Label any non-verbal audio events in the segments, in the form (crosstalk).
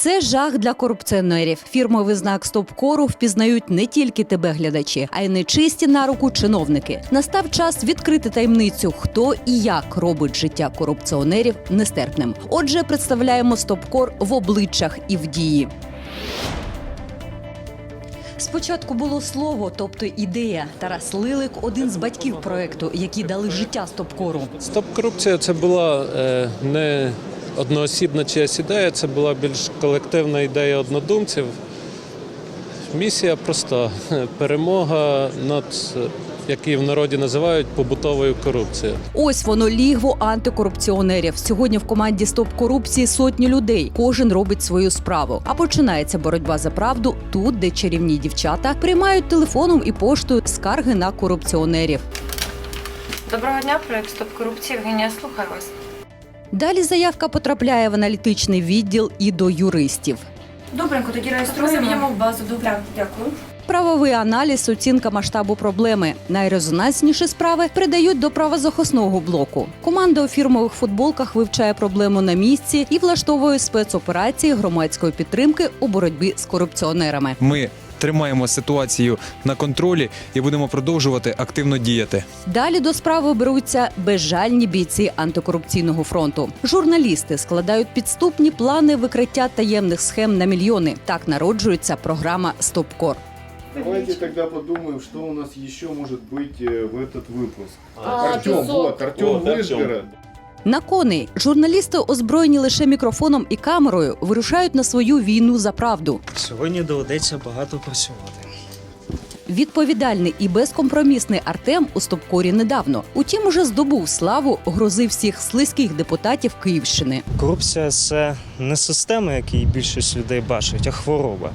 Це жах для корупціонерів. Фірмовий знак стоп-кору впізнають не тільки тебе, глядачі, а й нечисті на руку чиновники. Настав час відкрити таємницю, хто і як робить життя корупціонерів нестерпним. Отже, представляємо стоп-кор в обличчях і в дії. Спочатку було слово, тобто ідея. Тарас Лилик один з батьків проекту, які дали життя стоп-кору. Стоп корупція це була е, не одноосібна чиясь ідея, це була більш колективна ідея однодумців. Місія проста (laughs) перемога над, як її в народі називають, побутовою корупцією. Ось воно лігво антикорупціонерів. Сьогодні в команді Стоп корупції сотні людей. Кожен робить свою справу. А починається боротьба за правду тут, де чарівні дівчата приймають телефоном і поштою скарги на корупціонерів. Доброго дня, проект Стоп корупції. Євгенія, слухаю вас. Далі заявка потрапляє в аналітичний відділ і до юристів. Добренько, тоді реєструємо. в базу. Добре, дякую. Правовий аналіз, оцінка масштабу проблеми. Найрезонансніші справи передають до правозахисного блоку. Команда у фірмових футболках вивчає проблему на місці і влаштовує спецоперації громадської підтримки у боротьбі з корупціонерами. Ми тримаємо ситуацію на контролі і будемо продовжувати активно діяти. Далі до справи беруться безжальні бійці антикорупційного фронту. Журналісти складають підступні плани викриття таємних схем на мільйони. Так народжується програма Стопкор. Давайте тогда подумаем, что у нас еще может быть э, в этот выпуск. А, Артем, песок. вот, Артем Вот, Артем. На коней журналісти, озброєні лише мікрофоном і камерою, вирушають на свою війну за правду. Сьогодні доведеться багато працювати. Відповідальний і безкомпромісний Артем у стопкорі недавно. Утім, уже здобув славу, грозив всіх слизьких депутатів Київщини. Корупція це не система, як її більшість людей бачить, а хвороба.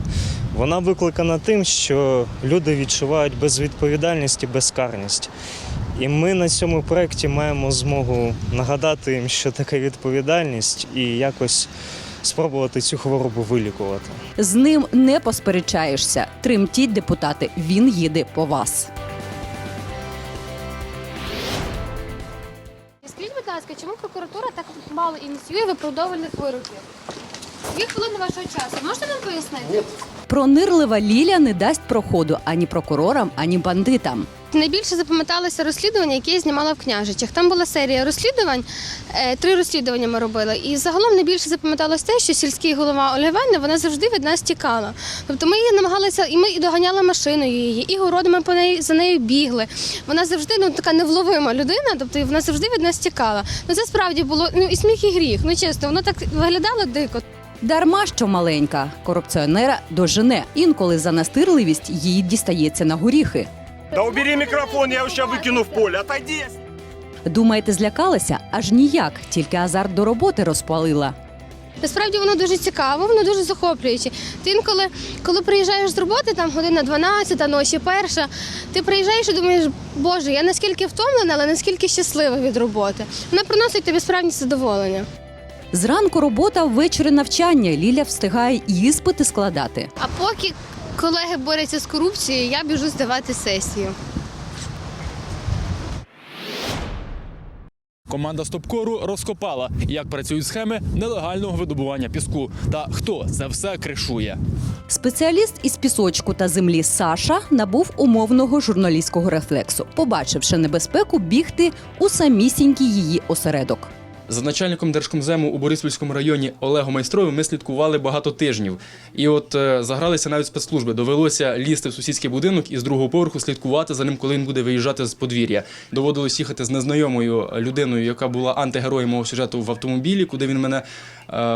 Вона викликана тим, що люди відчувають безвідповідальність і безкарність. І ми на цьому проєкті маємо змогу нагадати їм, що таке відповідальність, і якось спробувати цю хворобу вилікувати. З ним не посперечаєшся. Тремтіть, депутати. Він їде по вас. Скажіть, будь ласка, чому прокуратура так мало ініціює виправдовувальних вироків? Дві хвилини вашого часу. Можете нам пояснити? Пронирлива Ліля не дасть проходу ані прокурорам, ані бандитам. Найбільше запам'яталося розслідування, яке я знімала в княжичах. Там була серія розслідувань, е, три розслідування ми робили. І загалом найбільше запам'яталось те, що сільський голова Ольга вона завжди від нас тікала. Тобто ми її намагалися, і ми і доганяли машиною її, і городами по неї за нею бігли. Вона завжди ну така невловима людина, тобто вона завжди від нас тікала. Ну це справді було ну і сміх, і гріх. Ну чесно, воно так виглядало дико. Дарма що маленька корупціонера дожене. Інколи за настирливість їй дістається на горіхи. Да убери микрофон, я сейчас выкину в поле. Отойди! Думаєте, злякалася? Аж ніяк, тільки азарт до роботи розпалила. Насправді воно дуже цікаво, воно дуже захоплююче. Ти інколи, коли приїжджаєш з роботи, там година 12, ночі перша, ти приїжджаєш і думаєш, боже, я наскільки втомлена, але наскільки щаслива від роботи. Вона приносить тобі справді задоволення. Зранку робота, ввечері навчання. Ліля встигає іспити складати. А поки колеги борються з корупцією, я біжу здавати сесію. Команда Стопкору розкопала, як працюють схеми нелегального видобування піску та хто це все кришує. Спеціаліст із пісочку та землі Саша набув умовного журналістського рефлексу, побачивши небезпеку бігти у самісінький її осередок. За начальником Держкомзему у Бориспільському районі Олегом Майстровим ми слідкували багато тижнів. І от е, загралися навіть спецслужби. Довелося лізти в сусідський будинок і з другого поверху слідкувати за ним, коли він буде виїжджати з подвір'я. Доводилось їхати з незнайомою людиною, яка була антигероєм мого сюжету в автомобілі, куди він мене е,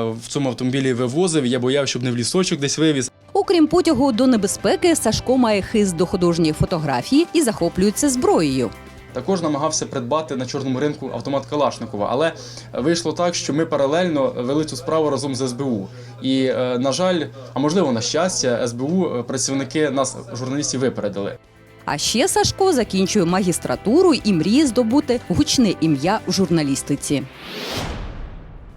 в цьому автомобілі вивозив. Я бояв, щоб не в лісочок десь вивіз. Окрім потягу до небезпеки, Сашко має хист до художньої фотографії і захоплюється зброєю. Також намагався придбати на чорному ринку автомат Калашникова, але вийшло так, що ми паралельно вели цю справу разом з СБУ. І, е, на жаль, а можливо, на щастя, СБУ е, працівники нас, журналістів, випередили. А ще Сашко закінчує магістратуру і мріє здобути гучне ім'я в журналістиці.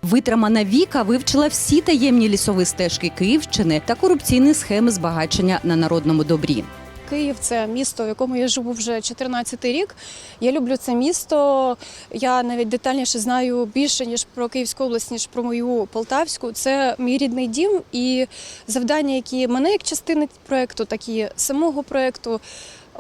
Витримана Віка вивчила всі таємні лісові стежки Київщини та корупційні схеми збагачення на народному добрі. Київ це місто, в якому я живу вже 14 рік. Я люблю це місто. Я навіть детальніше знаю більше ніж про Київську область, ніж про мою Полтавську. Це мій рідний дім і завдання, які мене як частини проекту, так і самого проекту.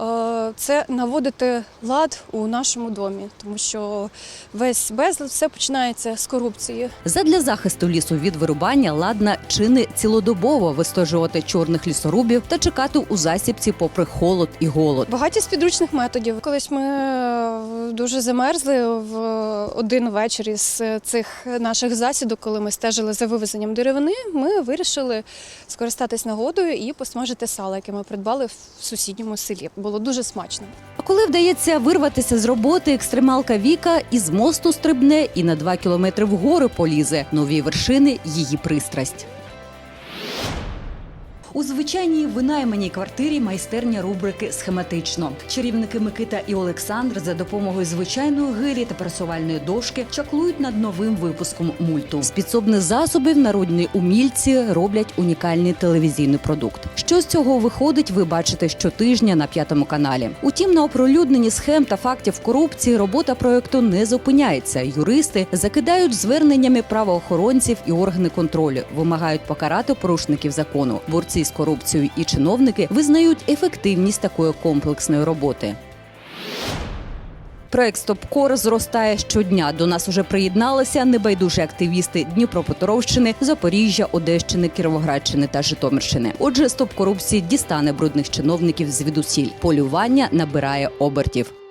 Е, Це наводити лад у нашому домі, тому що весь безлад все починається з корупції. Задля захисту лісу від вирубання ладна чи не цілодобово вистежувати чорних лісорубів та чекати у засібці попри холод і голод. Багатість підручних методів. Колись ми е, дуже замерзли в один вечір із цих наших засідок, коли ми стежили за вивезенням деревини. Ми вирішили скористатись нагодою і посмажити сало, яке ми придбали в сусідньому селі. Було дуже смачно. А коли вдається вирватися з роботи, екстремалка Віка із мосту стрибне і на два кілометри вгору полізе. Нові вершини її пристрасть. У звичайній винайманій квартирі майстерня рубрики схематично. Чарівники Микита і Олександр за допомогою звичайної гирі та пресувальної дошки чаклують над новим випуском мульту. З підсобних засобів народні умільці роблять унікальний телевізійний продукт. Що з цього виходить, ви бачите щотижня на п'ятому каналі. Утім, на оприлюдненні схем та фактів корупції робота проекту не зупиняється. Юристи закидають зверненнями правоохоронців і органи контролю, вимагають покарати порушників закону. Борці з корупцією і чиновники визнають ефективність такої комплексної роботи. Проект Стопкор зростає щодня. До нас уже приєдналися небайдужі активісти Дніпропетровщини, Запоріжжя, Одещини, Кіровоградщини та Житомирщини. Отже, стоп корупції дістане брудних чиновників звідусіль. Полювання набирає обертів.